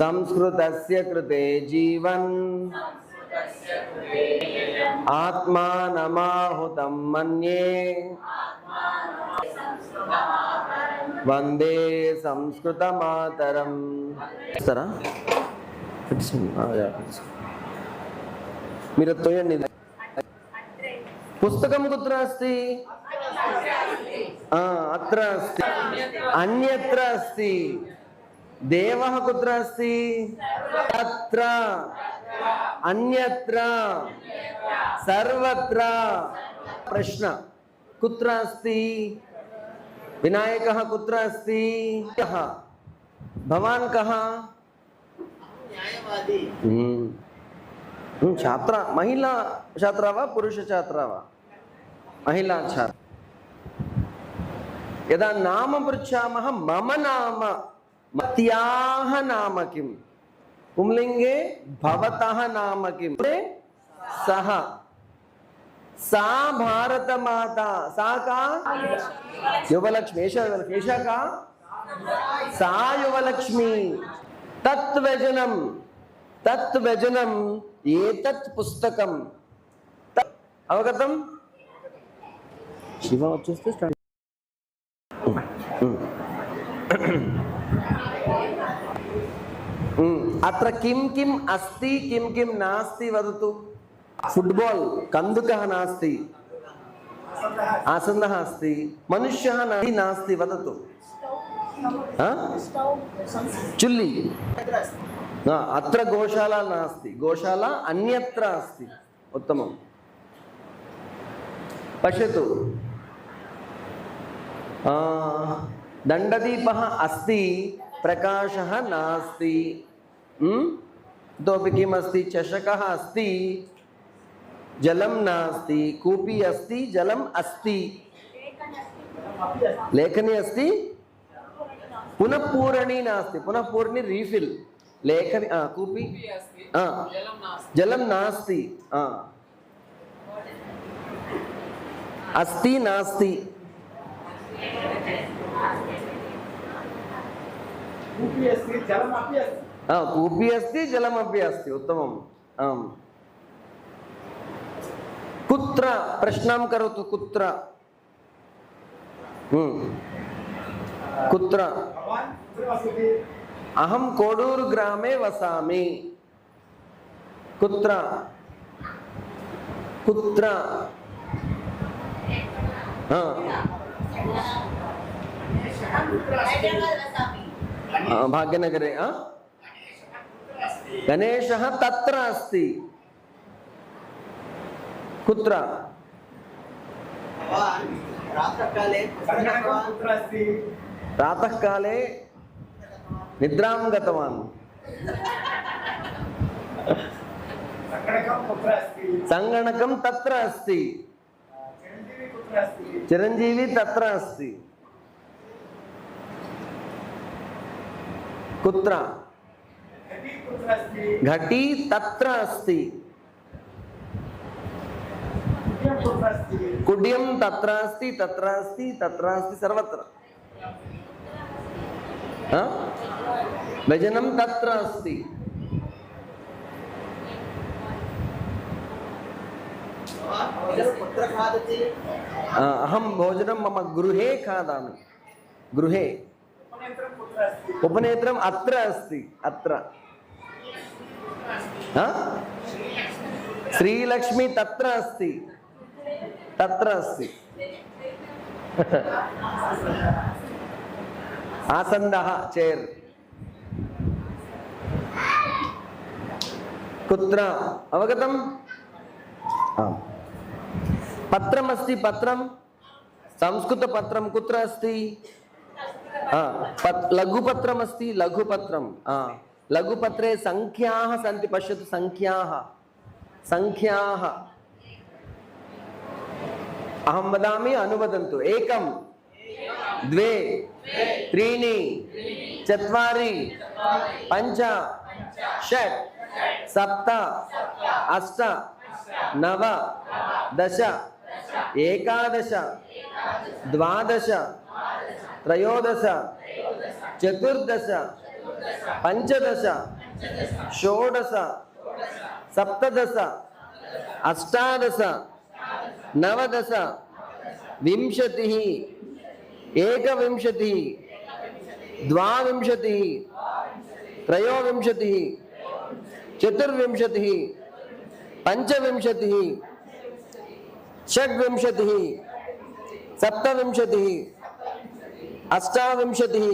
సంస్కృతస్య కృతే జీవన్. ఆత్మానమాహుతం మన్యే. వందే సంస్కృత మాతరం సరా మీరు తోయండి పుస్తకం కుత్ర అస్తి? అత్ర అస్తి. అన్యత్ర అస్తి. దేవः కుత్ర అస్తి తత్ర అన్యత్ర సర్వత్ర ప్రశ్న కుత్ర అస్తి विनायकः कुत्र अस्ति कः भवान् कः हम्म। हम्म, छात्रा महिला छात्रा वा पुरुषछात्रा वा महिला छात्रा यदा नाम पृच्छामः मम नाम మత్యాహ నామకిం. పుంలింగే భవత నామకిం. సహ. సా భారత మాత సా కా? యువలక్ష్మి. ఏషా యువలక్ష్మి. ఏషా కా? సా యువలక్ష్మి. తత్వ్యజనం తత్వ్యజనం ఏతత్ పుస్తకం. అవగతం? శివ వచ్చేస్తే అత్ర కిం కిం అస్తి కిం కిం నాస్తి వదతు. ఫుట్బాల్ కందుక నాస్తి. ఆసంద అస్తి. మనుష్య నాస్తి వదతు. చుల్లి. అత్ర గోశాల నాస్తి. గోశాల అన్యత్ర అస్తి. ఉత్తమం. పశ్యతు. దండదీప అస్తి ప్రకాశ నాస్తి. इतोपि किम् अस्ति चषकः अस्ति जलं नास्ति कूपी अस्ति जलम् अस्ति। लेखनी अस्ति? पुनः पूरणी नास्ति पुनः पूर्णी रीफिल् लेखनी कूपी? आ, जलं नास्ति। अस्ति नास्ति। कूपी अस्ति जलमपि अस्ति। कूपी अस्ति जलमपि अस्ति उत्तमम् आम् कुत्र प्रश्नं करोतु कुत्र. कुत्र अहं कोडूरु ग्रामे वसामि कुत्र कुत्र भाग्यनगरे आ? गणेशः तत्र अस्ति। कुत्र? प्रातःकाले निद्रां गतवान्। सङ्गणकं तत्र अस्ति? चिरञ्जीवी तत्र अस्ति। कुत्र? घटी तत्र अस्ति। कुट्यं कुत्र अस्ति कुड्यं तत्र अस्ति तत्र अस्ति तत्र अस्ति सर्वत्र। हा? तत्र अस्ति। भवान् भोजनं मम गृहे खादामि। गृहे। उपनेत्रम् अत्र अस्ति, अत्र। हा? श्रीलक्ष्मी तत्र अस्ति तत्र अस्ति आसन्दः चेर् कुत्र अवगतम् आम् पत्रमस्ति पत्रं संस्कृतपत्रं कुत्र अस्ति లఘుపత్రే సంఖ్యాహ సంతి పశ్యతు సంఖ్యాహ సంఖ్యాహ అహం వదామి అనువదంతు. ఏకం. ద్వే. త్రీణి. చత్వారి. పంచ. షట్. సప్త. అష్ట. నవ. దశ. ఏకాదశ. ద్వాదశ. త్రయోదశ. చతుర్దశ. पंचदश षोडश सप्तश अष्टादश नवदश विंशति एकविंशति द्वाविंशति त्रयोविंशति चतुर्विंशति पंचविंशति षड्विंशति सप्तविंशति अष्टाविंशति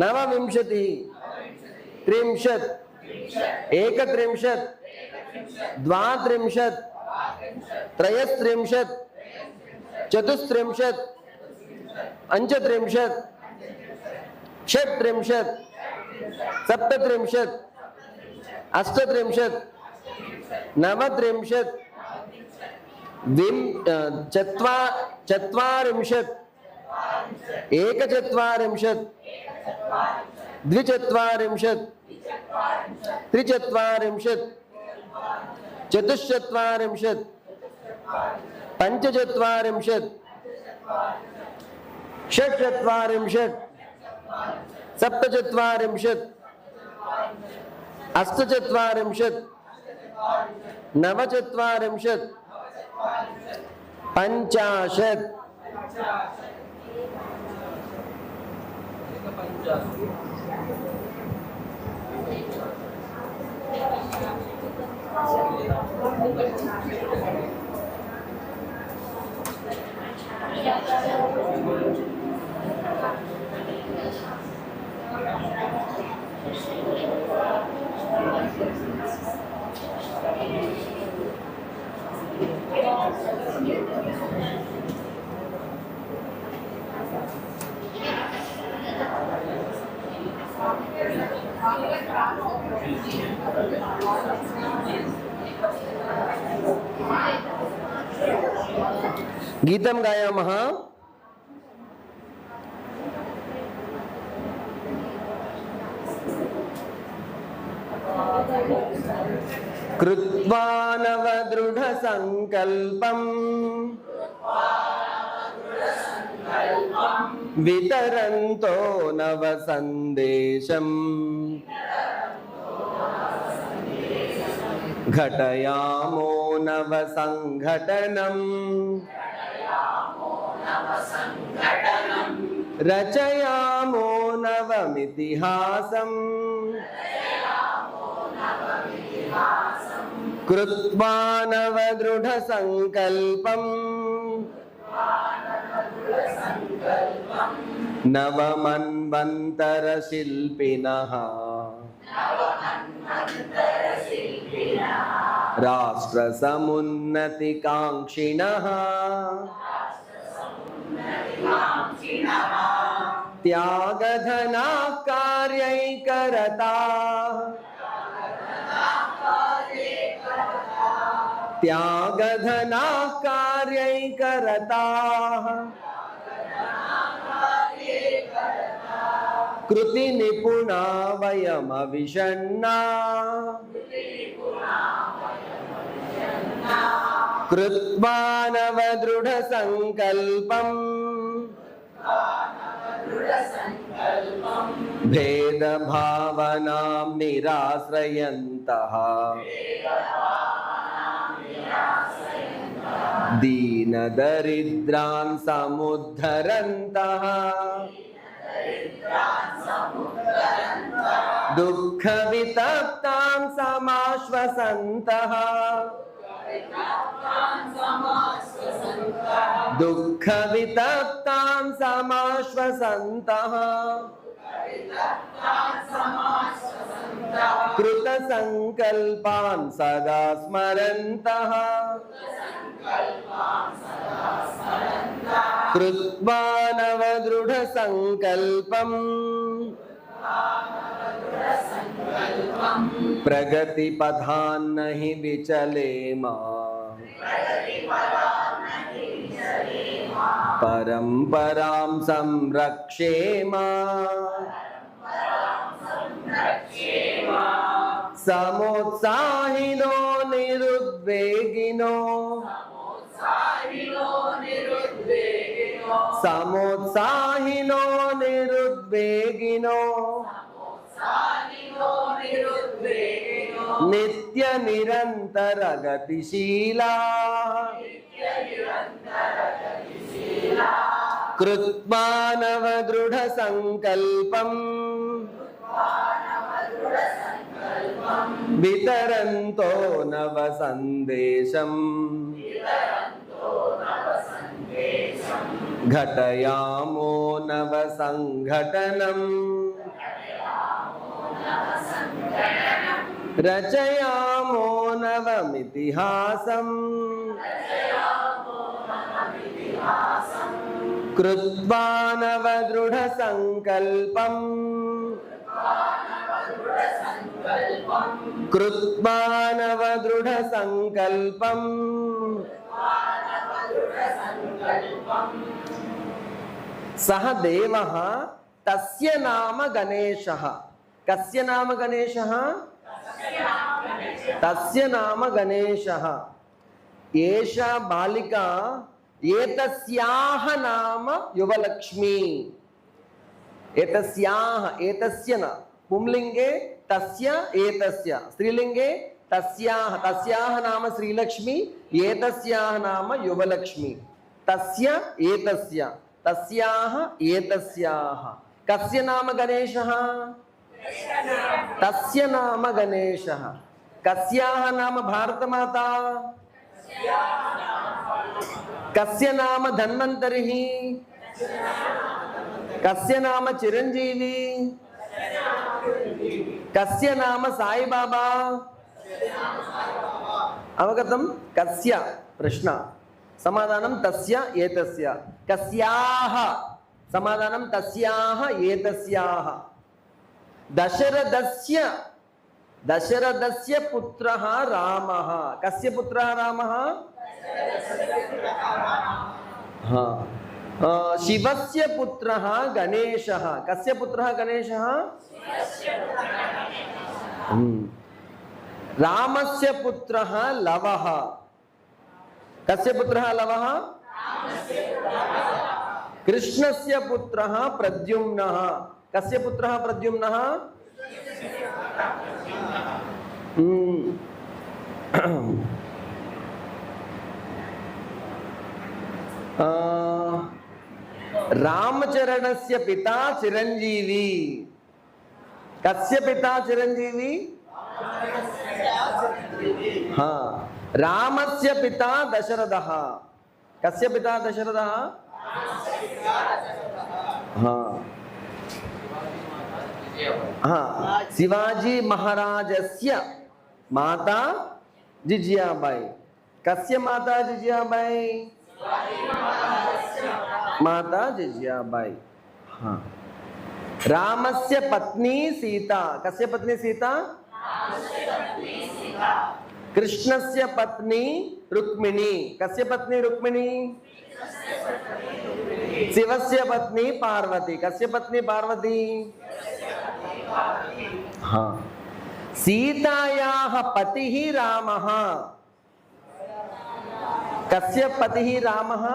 नवविंशति। त्रिंशत्। एकत्रिंशत्। द्वात्रिंशत्। त्रयस्त्रिंशत्। चतुस्त्रिंशत्। पञ्चत्रिंशत्। षट्त्रिंशत्। सप्तत्रिंशत्। अष्टत्रिंशत्। नवत्रिंशत्। विं चत्वा चत्वारिंशत्। एकचत्वारिंशत्। ద్విచత్వరింశత్. త్రిచత్వరింశత్. చతుశ్చత్వరింశత్. పంచచత్వరింశత్. షట్చత్వరింశత్. సప్తచత్వరింశత్. అష్టచత్వరింశత్. నవచత్వరింశత్. పంచాశత్. 嗯好的 गीतं गायामः। कृत्वा नवदृढसङ्कल्पम् वितरन्तो नवसन्देशम् घटयामो नवसङ्घटनम् रचयामो नवमितिहासम्। कृत्वा नवदृढसङ्कल्पम्। नवमन्वन्तरशिल्पिनः। राष्ट्रसमुन्नतिकाङ्क्षिणः। त्यागधनाः कार्यैकरता त्यागधनाः कार्यैकरताः कृतिनिपुणा वयमविषण्णा कृत्वा नवदृढसङ्कल्पम् भेदभावनां निराश्रयन्तः दीनदरिद्रान् समुद्धरन्तः दुःखवितप्तां समाश्वसन्तः दुःखवितप्तां समाश्वसन्तः कृतसङ्कल्पान् सदा स्मरन्तः। कृत्वा नवदृढसङ्कल्पम्। प्रगतिपथान्न हि विचलेम परम्परां संरक्षेम समोत्साहिनो निरुद्वेगिनो। समोत्साहिनो निरुद्वेगिनो। సమోత్సాహినో నిరుద్వేగినో. నిత్య నిరంతర గతిశీలా. కృత్మానవ దృఢ సంకల్పం. వితరంతో నవ సందేశం. ఘటయామో నవ సంఘటనం రచయామో నవమితిహాసం కృత్వా నవ దృఢ సహ దేవ తస్య నామ గణేశ. కస్య నామ గణేశ? తస్య నామ గణేశ. ఏషా బాలిక ఏతస్యాహ నామ యువలక్ష్మి. ఏతస్యాహ ఏతస్య న. పుంలింగే తస్య ఏతస్య. స్త్రీలింగే తస్యాహ. తస్యాహ నామ శ్రీలక్ష్మి ఏతస్యాహ నామ యువలక్ష్మి. తస్య ఏతస్య. తస్యాహ ఏతస్యాహ. కస్య నామ గణేశ? తస్య నామ గణేశ. కస్యాహ నామ భారతమాత? కస్య నామ ధన్వంతరి? కస్య నామ చిరంజీవి? కస్య నామ సాయిబాబా? అవగతం కస్య ప్రశ్న. సమాధానం తస్య ఏతస్య కస్యాహ సమాధానం తస్యాహ ఏతస్యాహ దశరథస్య దశరథస్య పుత్ర రామ కస్య పుత్ర రామ శివస్య పుత్ర గణేశ కస్య పుత్ర గణేశ రామస్య పుత్ర లవ कस्य पुत्रः लवः? कृष्णस्य पुत्रः प्रद्युम्नः। कस्य पुत्रः प्रद्युम्नः? हम्म। रामचरणस्य पिता चिरञ्जीवी कस्य पिता चिरञ्जीवी हाँ। रामस्य पिता दशरथः। कस्य पिता दशरथः? हाँ। हाँ। शिवाजी महाराजस्य माता जिजियाबाई कस्य माता जिजियाबाई माता जिजियाबाई हाँ। रामस्य पत्नी सीता। कस्य पत्नी सीता? कृष्णस्य पत्नी रुक्मिणी। कस्य पत्नी रुक्मिणी? शिवस्य पत्नी पार्वती। कस्य पत्नी पार्वती? हाँ। सीतायाः पतिः रामः। कस्य पतिः रामः?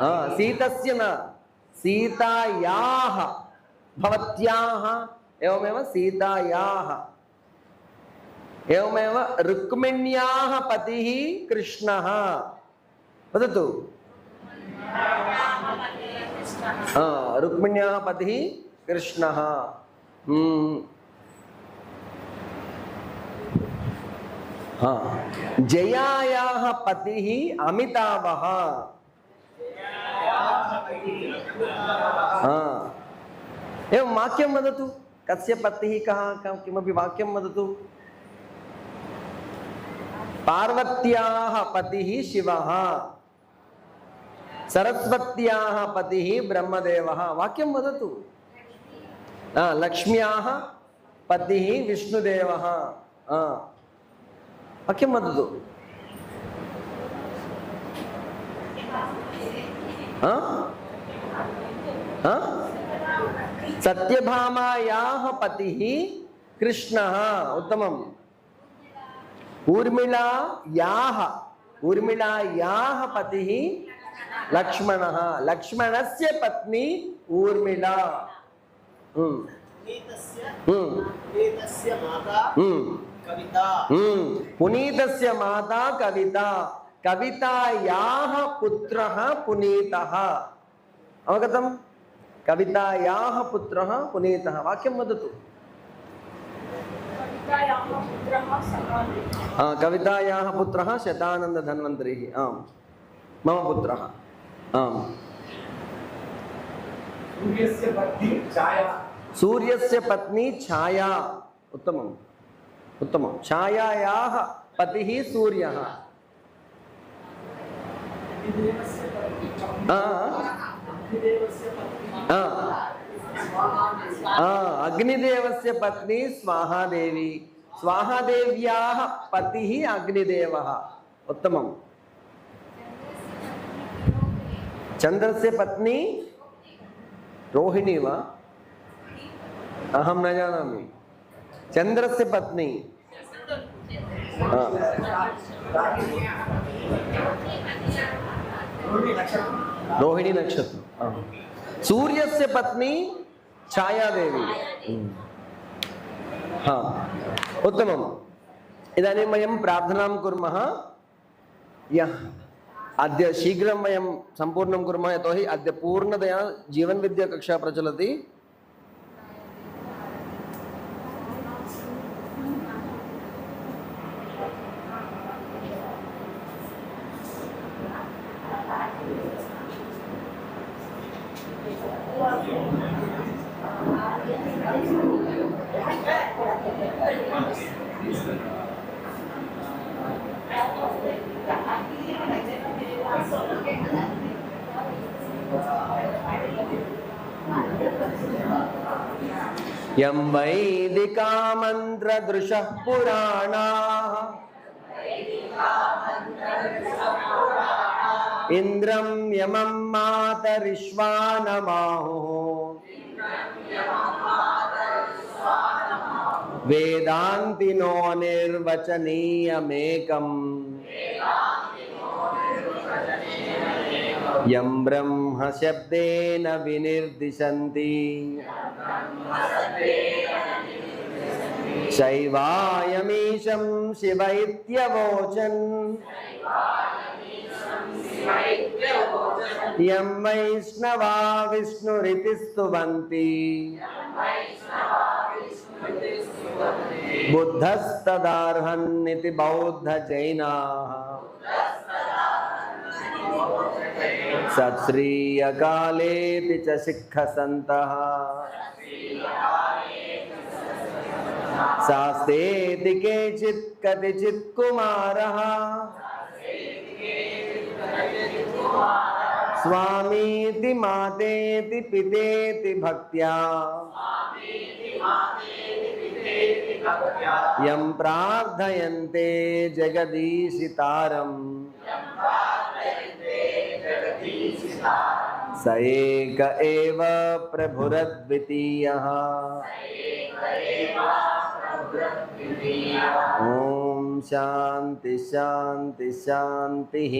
हाँ, सीतस्य न। सीतायाः। भवत्याः। एवमेव सीतायाः। एवमेव रुक्मिण्याः पतिः कृष्णः। वदतु। हा, रुक्मिण्याः पतिः कृष्णः। हम्म। हा जयायाः पतिः अमिताभः। हा। एवं वाक्यं वदतु। कस्य पतिः कः किमपि वाक्यं वदतु। पार्वत्याः पतिः शिवः। सरस्वत्याः पतिः ब्रह्मदेवः। वाक्यं वदतु। लक्ष्म्याः पतिः विष्णुदेवः। आ, वाक्यं वदतु? सत्यभामायाः पतिः कृष्णः। उत्तमम्। ऊर्मिला याः ऊर्मिलायाः पतिः लक्ष्मणः लक्ष्मणस्य पत्नी ऊर्मिला हम्म। पुनीतस्य हम्म, पुनीतस्य माता हम्म, कविता। हम्म. पुनीतस्य माता कविता। पुत्रः पुनीतः अवगतं कवितायाः पुत्रः पुनीतः वाक्यं वदतु कवितायाः पुत्रः समाधिः आ, कवितायाः पुत्रः शतानन्दधन्वन्तरिः आम्। मम पुत्रः। आम्। सूर्यस्य पत्नी छाया। सूर्यस्य पत्नी छाया। उत्तमम्। उत्तमं छायायाः पतिः सूर्यः। आ, आ, आ, अग्निदेवस्य पत्नी स्वाहादेवी। स्वाहादेव्याः पतिः अग्निदेवः। उत्तमम्। चन्द्रस्य पत्नी रोहिणी वा? अहं न जानामि। चन्द्रस्य पत्नी? आ, रोहिणी नक्षत्रं रोहिणी नक्षत्रम् आ. सूर्यस्य पत्नी छायादेवी हम्म. हा उत्तमम् इदानीं वयं प्रार्थनां कुर्मः यः अद्य शीघ्रं वयं सम्पूर्णं कुर्मः यतोहि अद्य पूर्णतया जीवनविद्याकक्षा प्रचलति యం వైదికామంత్రదృశ పురాణా ఇంద్రం యమం మాతరిష్వానమాహు వేదాంతినో నిర్వచనీయమేకం यं ब्रह्मशब्देन विनिर्दिशन्ति। शैवायमीशं शिव इत्यवोचन् यं वैष्णवा विष्णुरिति स्तुवन्ति। बुद्धस्तदार्हन्निति बौद्धजैनाः। सत्श्रीयकालेऽपि च सिक्खसन्तः। शास्तेति केचित् कतिचित् कुमारः। स्वामीति मातेति पितेति भक्त्या। यं प्रार्थयन्ते जगदीशितारम्। स एक एव प्रभुरद्वितीयः। ॐ शान्ति शान्ति शान्तिः।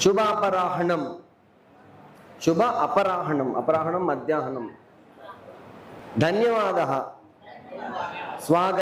शुभ अपराह्णं शुभ अपराह्णम्। अपराह्णं मध्याह्नं धन्यवादः। स्वागत